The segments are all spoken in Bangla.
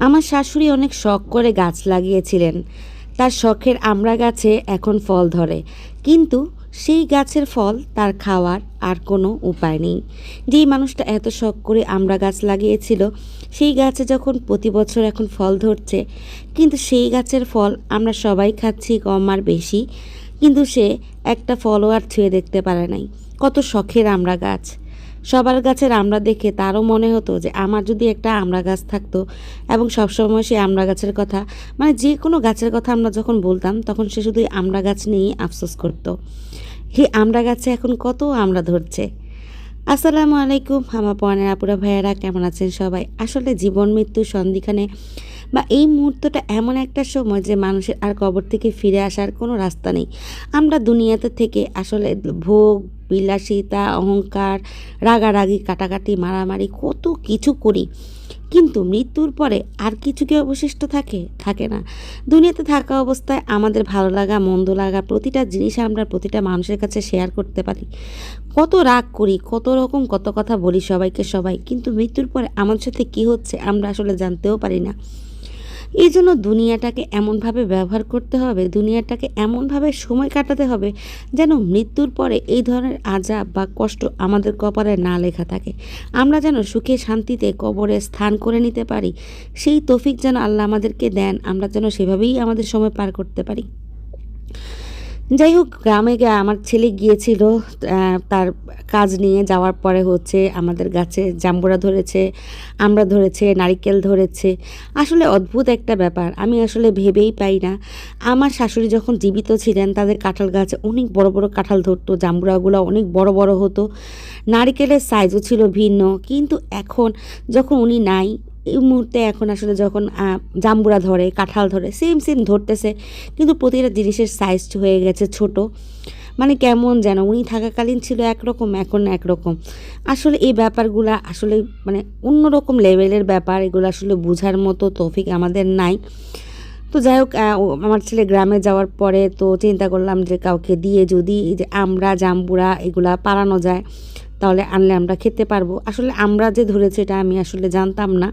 আমার শাশুড়ি অনেক শখ করে গাছ লাগিয়েছিলেন। তার শখের আমরা গাছে এখন ফল ধরে। কিন্তু সেই গাছের ফল তার খাওয়ার আর কোনো উপায় নেই। যেই মানুষটা এত শখ করে আমরা গাছ লাগিয়েছিল, সেই গাছে যখন প্রতি বছর এখন ফল ধরছে, কিন্তু সেই গাছের ফল আমরা সবাই খাচ্ছি কম আর বেশি, কিন্তু সে একটা ফলও আর ছুঁয়ে দেখতে পারে নাই। কত শখের আমরা গাছ। সবার গাছের আমড়া দেখে তারও মনে হতো যে আমার যদি একটা আমড়া গাছ থাকতো এবং সবসময় সে আমড়া গাছের কথা মানে যে কোনো গাছের কথা আমরা যখন বলতাম, তখন সে শুধু আমড়া গাছ নিয়েই আফসোস করতো। এই আমড়া গাছে এখন কত আমড়া ধরছে? আসসালামু আলাইকুম, আমার পনেরো আপুরা ভাইয়েরা, কেমন আছেন সবাই? আসলে জীবন, মৃত্যু, সন্ধিখানে বা এই মুহূর্তটা এমন একটা সময় যে মানুষের আর কবর থেকে ফিরে আসার কোনো রাস্তা নেই। আমরা দুনিয়াতে থেকে আসলে ভোগ বিলাসিতা, অহংকার, রাগারাগি, কাটাকাটি, মারামারি, কত কিছু করি। কিন্তু মৃত্যুর পরে আর কিছু কি অবশিষ্ট থাকে? থাকে না। দুনিয়াতে থাকা অবস্থায় আমাদের ভালো লাগা, মন্দ লাগা, প্রতিটা জিনিস আমরা প্রতিটা মানুষের কাছে শেয়ার করতে পারি। কত রাগ করি, কত রকম কত কথা বলি সবাইকে সবাই, কিন্তু মৃত্যুর পরে আমার সাথে কী হচ্ছে আমরা আসলে জানতেও পারি না। এই জন্য দুনিয়াটাকে এমনভাবে ব্যবহার করতে হবে, দুনিয়াটাকে এমনভাবে সময় কাটাতে হবে যেন মৃত্যুর পরে এই ধরনের আজাব বা কষ্ট আমাদের কপালে না লেখা থাকে। আমরা যেন সুখে শান্তিতে কবরে স্থান করে নিতে পারি। সেই তফিক যেন আল্লাহ আমাদেরকে দেন, আমরা যেন সেভাবেই আমাদের সময় পার করতে পারি। যাই হোক, গ্রামে আমার ছেলে গিয়েছিল তার কাজ নিয়ে যাওয়ার পরে হচ্ছে আমাদের গাছে জাম্বুরা ধরেছে, আমরা ধরেছে, নারিকেল ধরেছে। আসলে অদ্ভুত একটা ব্যাপার, আমি আসলে ভেবেই পাই না। আমার শাশুড়ি যখন জীবিত ছিলেন, তাদের কাঁঠাল গাছে অনেক বড় বড় কাঁঠাল ধরতো, জাম্বুরাগুলো অনেক বড় বড় হতো। নারিকেলের সাইজও ছিল ভিন্ন, কিন্তু এখন যখন উনি নাই এই মুহূর্তে এখন আসলে যখন জাম্বুরা ধরে, কাঁঠাল ধরে সেম সেম ধরতেছে। কিন্তু প্রতিটা জিনিসের সাইজ হয়ে গেছে ছোট। মানে কেমন যেন, উনি থাকাকালীন ছিল একরকম, এখন একরকম। আসলে এই ব্যাপারগুলো আসলে মানে অন্যরকম লেভেলের ব্যাপার, এগুলো আসলে বোঝার মতো তৌফিক আমাদের নাই। তো যাই হোক আমার ছেলে গ্রামে যাওয়ার পরে তো চিন্তা করলাম যে, কাউকে দিয়ে যদি এই যে আমরা, জাম্বুরা এগুলা পালানো যায় তাহলে আনলে আমরা খেতে পারব। আসলে আমরা যে ধরেছি এটা আমি আসলে জানতাম না।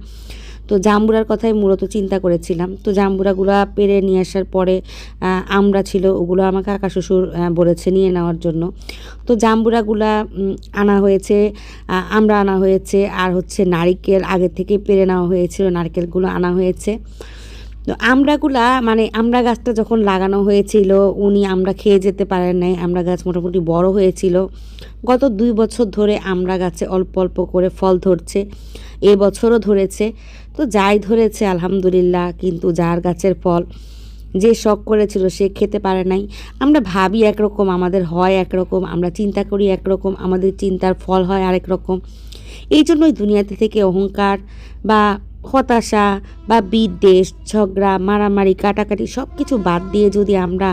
তো জাম্বুরার কথাই মূলত চিন্তা করেছিলাম। তো জাম্বুরাগুলো পেরে নিয়ে আসার পরে আমরা ছিল, ওগুলো আমাকে কাকা শ্বশুর বলেছে নিয়ে নেওয়ার জন্য। তো জাম্বুরাগুলা আনা হয়েছে আমরা আনা হয়েছে, আর হচ্ছে নারিকেল আগে থেকে পেরে নেওয়া হয়েছিল, নারকেলগুলো আনা হয়েছে। তো আমড়াগুলা মানে আমড়া গাছটা যখন লাগানো হয়েছিল, উনি আমরা খেয়ে যেতে পারেন নাই। আমড়া গাছ মোটামুটি বড় হয়েছিল। গত দুই বছর ধরে আমড়া গাছে অল্প অল্প করে ফল ধরছে। এ বছরও ধরেছে। তো যাই ধরেছে, আলহামদুলিল্লাহ, কিন্তু যার গাছের ফল যে শখ করেছিল সে খেতে পারে নাই। আমরা ভাবি একরকম, আমাদের হয় একরকম, আমরা চিন্তা করি একরকম, আমাদের চিন্তার ফল হয় আরেক রকম। এই জন্যই দুনিয়াতে থেকে অহংকার বা হতাশা বা বিদ্বেষ, ঝগড়া, মারামারি, কাটাকাটি সব কিছু বাদ দিয়ে যদি আমরা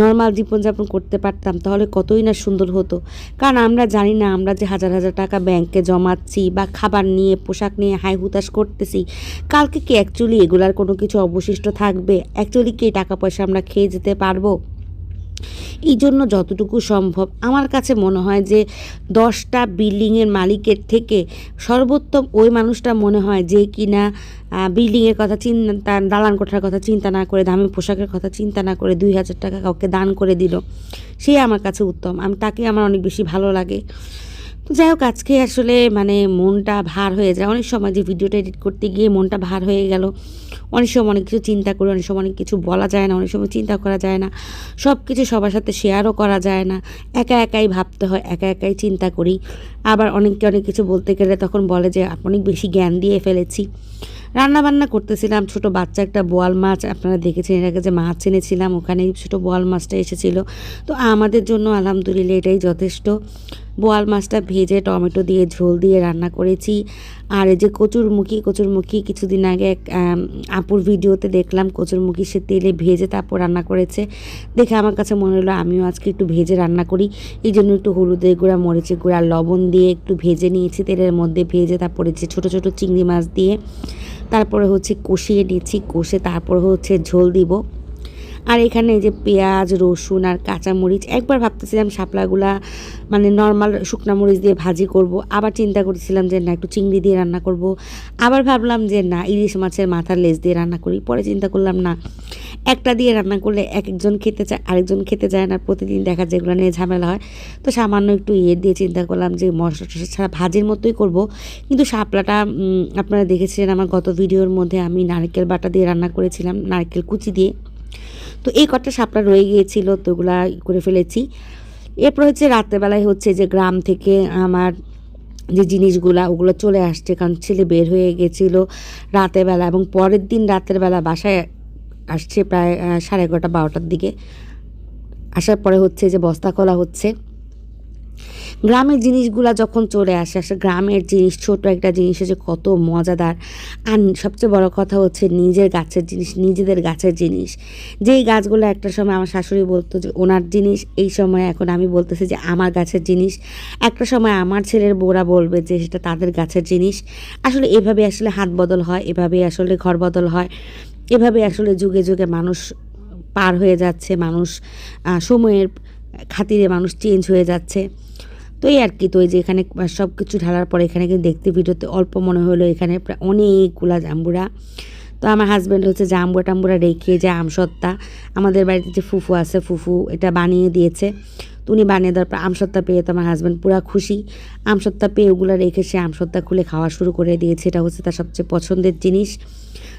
নর্মাল জীবনযাপন করতে পারতাম, তাহলে কতই না সুন্দর হতো। কারণ আমরা জানি না আমরা যে হাজার হাজার টাকা ব্যাংকে জমাচ্ছি বা খাবার নিয়ে, পোশাক নিয়ে হাই হুতাশ করতেছি, কালকে কি অ্যাকচুয়ালি এগুলার কোনো কিছু অবশিষ্ট থাকবে? অ্যাকচুয়ালি কি টাকা পয়সা আমরা খেয়ে যেতে পারব? এই জন্য যতটুকু সম্ভব আমার কাছে মনে হয় যে দশটা বিল্ডিংয়ের মালিকের থেকে সর্বোত্তম ওই মানুষটা মনে হয় যে কিনা বিল্ডিংয়ের কথা চিন্তা দালান কোঠার কথা চিন্তা না করে, দামি পোশাকের কথা চিন্তা না করে দুই হাজার টাকা কাউকে দান করে দিল। সে আমার কাছে উত্তম। আমি, তাকে আমার অনেক বেশি ভালো লাগে। যাই হোক, আজকে আসলে মানে মনটা ভার হয়ে যায়। অনেক সময় যে ভিডিওটা এডিট করতে গিয়ে মনটা ভার হয়ে গেল, অনেক সময় অনেক কিছু চিন্তা করি, অনেক সময় অনেক কিছু বলা যায় না, অনেক সময় চিন্তা করা যায় না সব কিছু সবার সাথে শেয়ারও করা যায় না। একা একাই ভাবতে হয়, একা একাই চিন্তা করি। আবার অনেককে অনেক কিছু বলতে গেলে তখন বলে যে অনেক বেশি জ্ঞান দিয়ে ফেলেছি। রান্না বান্না করতেছিলাম, ছোট বাচ্চা একটা বোয়াল মাছ, আপনারা দেখেছেন এর আগে যে মাছ এনেছিলাম, ওখানে ছোট বোয়াল মাছটা এসেছিল। তো আমাদের জন্য আলহামদুলিল্লাহ এটাই যথেষ্ট। বোয়াল মাছটা ভেজে টমেটো দিয়ে ঝোল দিয়ে রান্না করেছি। আর এই যে কচুরমুখী কচুরমুখী কিছুদিন আগে এক আপুর ভিডিওতে দেখলাম কচুরমুখী সে তেলে ভেজে তারপর রান্না করেছে। দেখে আমার কাছে মনে হলো আমিও আজকে একটু ভেজে রান্না করি। এই জন্য একটু হলুদের গুঁড়া, মরিচের গুঁড়া, লবণ দিয়ে একটু ভেজে নিয়েছি তেলের মধ্যে ভেজে তারপরে যে ছোটো ছোটো চিংড়ি মাছ দিয়ে। তারপরে হচ্ছে কষিয়ে নিয়েছি কষে তারপরে হচ্ছে ঝোল দিব। আর এখানে এই যে পেঁয়াজ, রসুন আর কাঁচামরিচ, একবার ভাবতেছিলাম শাপলাগুলা মানে নর্মাল শুকনা মরিচ দিয়ে ভাজি করব, আবার চিন্তা করছিলাম যে না একটু চিংড়ি দিয়ে রান্না করব, আবার ভাবলাম যে না ইলিশ মাছের মাথার লেজ দিয়ে রান্না করি, পরে চিন্তা করলাম না, একটা দিয়ে রান্না করলে এক একজন খেতে চায়, আরেকজন খেতে চায় না, প্রতিদিন দেখা যায় এগুলো নিয়ে ঝামেলা হয়, তো সামান্য একটু ইয়ে দিয়ে চিন্তা করলাম যে মশলা টশলা ছাড়া ভাজির মতোই করব, কিন্তু শাপলাটা আপনারা দেখেছিলেন আমার গত ভিডিওর মধ্যে আমি নারকেল বাটা দিয়ে রান্না করেছিলাম, নারকেল কুচি দিয়ে তো এই কটা সাপটা রয়ে গিয়েছিল, তো ওগুলা করে ফেলেছি। এরপর হচ্ছে রাত্রেবেলায় হচ্ছে যে গ্রাম থেকে আমার যে জিনিসগুলা, ওগুলো চলে আসছে কারণ ছেলে বের হয়ে গেছিল রাতের বেলা এবং পরের দিন রাতের বেলা বাসায় আসছে প্রায় সাড়ে এগারোটা, বারোটার দিকে। আসার পরে হচ্ছে যে বস্তা খোলা হচ্ছে। গ্রামের জিনিসগুলা যখন চলে আসে আসলে গ্রামের জিনিস, ছোট একটা জিনিস যে কত মজাদার। আর সবচেয়ে বড় কথা হচ্ছে নিজের গাছের জিনিস, নিজেদের গাছের জিনিস। যেই গাছগুলো একটা সময় আমার শাশুড়ি বলতো যে, ওনার জিনিস। এই সময় এখন আমি বলতেছি যে, আমার গাছের জিনিস। একটা সময় আমার ছেলের বোরা বলবে যে, সেটা তাদের গাছের জিনিস। আসলে এভাবে আসলে হাত বদল হয়, এভাবে আসলে ঘর বদল হয়। এভাবে আসলে যুগে যুগে মানুষ পার হয়ে যাচ্ছে, মানুষ সময়ের খাতিরে মানুষ চেঞ্জ হয়ে যাচ্ছে। তো এই আর কি, তো এই যে এখানে সব কিছু ঢালার পরে এখানে কিন্তু দেখতে ভিডিওতে অল্প মনে হলো এখানে প্রায় অনেকগুলা জাম্বুরা। তো আমার হাজব্যান্ড হচ্ছে জাম্বুরা টাম্বুরা রেখে যে আমসত্তা আমাদের বাড়িতে যে ফুফু আছে, ফুফু এটা বানিয়ে দিয়েছে। তো উনি বানিয়ে দেওয়ার পর আমসত্তা পেয়ে তো আমার হাজব্যান্ড পুরা খুশি। আমসত্তা পেয়ে ওগুলো রেখে সে আমসত্তা খুলে খাওয়া শুরু করে দিয়েছে। এটা হচ্ছে তার সবচেয়ে পছন্দের জিনিস।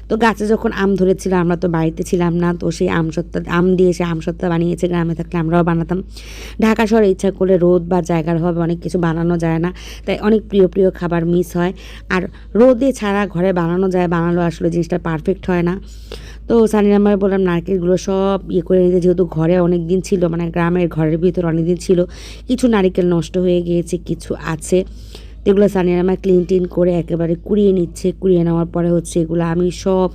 তো গাছে যখন আম ধরেছিল, আমরা তো বাড়িতে ছিলাম না, তো সেই আম সত্তা, আম দিয়ে সে আম সত্তা বানিয়েছে গ্রামে থাকলে আমরাও বানাতাম। ঢাকা শহরে ইচ্ছা করলে রোদ বা জায়গার অভাবে অনেক কিছু বানানো যায় না, তাই অনেক প্রিয় প্রিয় খাবার মিস হয়। আর রোদে ছাড়া ঘরে বানানো যায় বানালো আসলে জিনিসটা পারফেক্ট হয় না। তো সানি নাম্বার বললাম, নারকেলগুলো সব ইয়ে করে নিতে, যেহেতু ঘরে অনেক দিন ছিল মানে গ্রামের ঘরের ভিতর অনেক দিন ছিল, কিছু নারকেল নষ্ট হয়ে গিয়েছে, কিছু আছে। এগুলো সানিয়ার আমার ক্লিন টিন করে একেবারে কুড়িয়ে নিচ্ছে, কুড়িয়ে নেওয়ার পরে হচ্ছে এগুলো আমি সব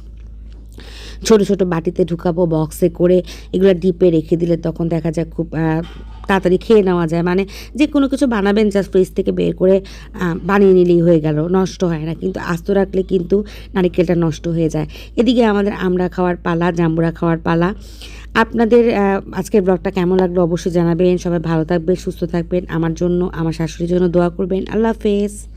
ছোট ছোট বাটিতে ঢুকাবো বক্সে করে এগুলো ডিপে রেখে দিলে তখন দেখা যায় খুব তাড়াতাড়ি খেয়ে নেওয়া যায়। মানে যে কোনো কিছু বানাবেন জাস্ট ফ্রিজ থেকে বের করে বানিয়ে নিলেই হয়ে গেল, নষ্ট হয় না। কিন্তু আস্ত রাখলে কিন্তু নারিকেলটা নষ্ট হয়ে যায়। এদিকে আমাদের আমরা খাওয়ার পালা, জাম্বুরা খাওয়ার পালা। আপনাদের আজকের ব্লগটা কেমন লাগল অবশ্যই জানাবেন। সবাই ভালো থাকবেন, সুস্থ থাকবেন। আমার জন্য, আমার শাশুড়ির জন্য দোয়া করবেন। আল্লাহ হাফেজ।